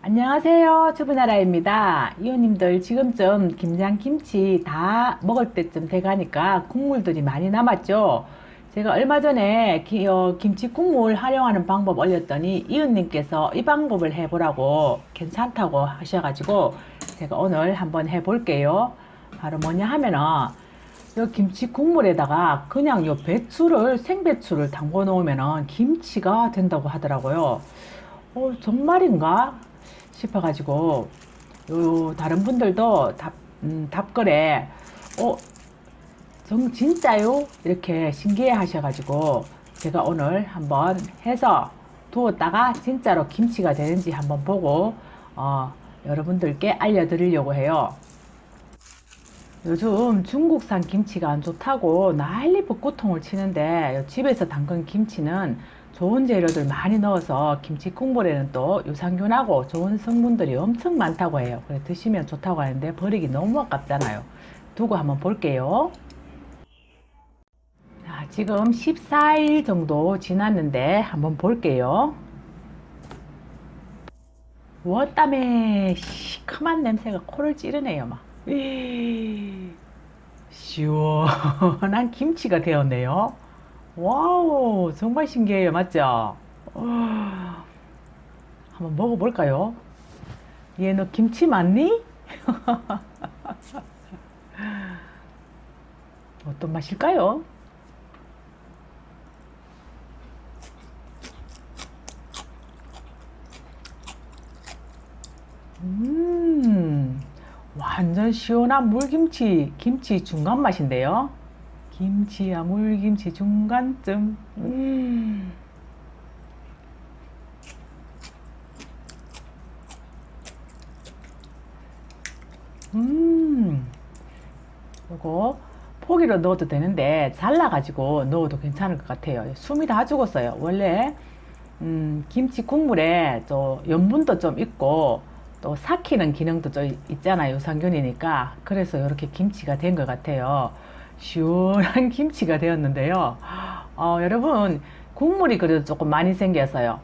안녕하세요. 주부나라입니다. 이웃님들 지금쯤 김장 김치 다 먹을 때쯤 돼가니까 국물들이 많이 남았죠. 제가 얼마 전에 기- 어, 김치 국물 활용하는 방법 올렸더니 이웃님께서 이 방법을 해보라고 괜찮다고 하셔가지고 제가 오늘 한번 해볼게요. 바로 뭐냐 하면은 요 김치 국물에다가 그냥 요 배추를 생배추를 담궈 놓으면은 김치가 된다고 하더라고요. 어, 정말인가 싶어가지고 요 다른 분들도 답 음, 답글에 어, 정 진짜요? 이렇게 신기해 하셔가지고 제가 오늘 한번 해서 두었다가 진짜로 김치가 되는지 한번 보고 어, 여러분들께 알려드리려고 해요. 요즘 중국산 김치가 안 좋다고 난리 붓고통을 치는데 집에서 담근 김치는 좋은 재료들 많이 넣어서 김치 국물에는 또 유산균하고 좋은 성분들이 엄청 많다고 해요. 그래 드시면 좋다고 하는데 버리기 너무 아깝잖아요. 두고 한번 볼게요. 자, 지금 14일 정도 지났는데 한번 볼게요. 워땀에 시큼한 냄새가 코를 찌르네요, 막. 이, 시원한 김치가 되었네요. 와우, 정말 신기해요, 맞죠? 어, 한번 먹어볼까요? 얘, 너 김치 맞니? 어떤 맛일까요? 음, 완전 시원한 물김치, 김치 중간 맛인데요. 김치와 물김치 중간쯤. 음. 음. 요거 포기로 넣어도 되는데 잘라가지고 넣어도 괜찮을 것 같아요. 숨이 다 죽었어요. 원래 음, 김치 국물에 또 염분도 좀 있고 또 삭히는 기능도 좀 있잖아요. 유산균이니까. 그래서 이렇게 김치가 된 것 같아요. 시원한 김치가 되었는데요. 어, 여러분, 국물이 그래도 조금 많이 생겨서요.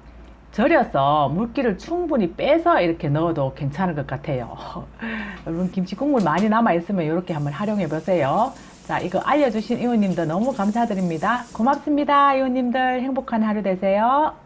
절여서 물기를 충분히 빼서 이렇게 넣어도 괜찮을 것 같아요. 여러분, 김치 국물 많이 남아있으면 이렇게 한번 활용해 보세요. 자, 이거 알려주신 이웃님들 너무 감사드립니다. 고맙습니다. 이웃님들 행복한 하루 되세요.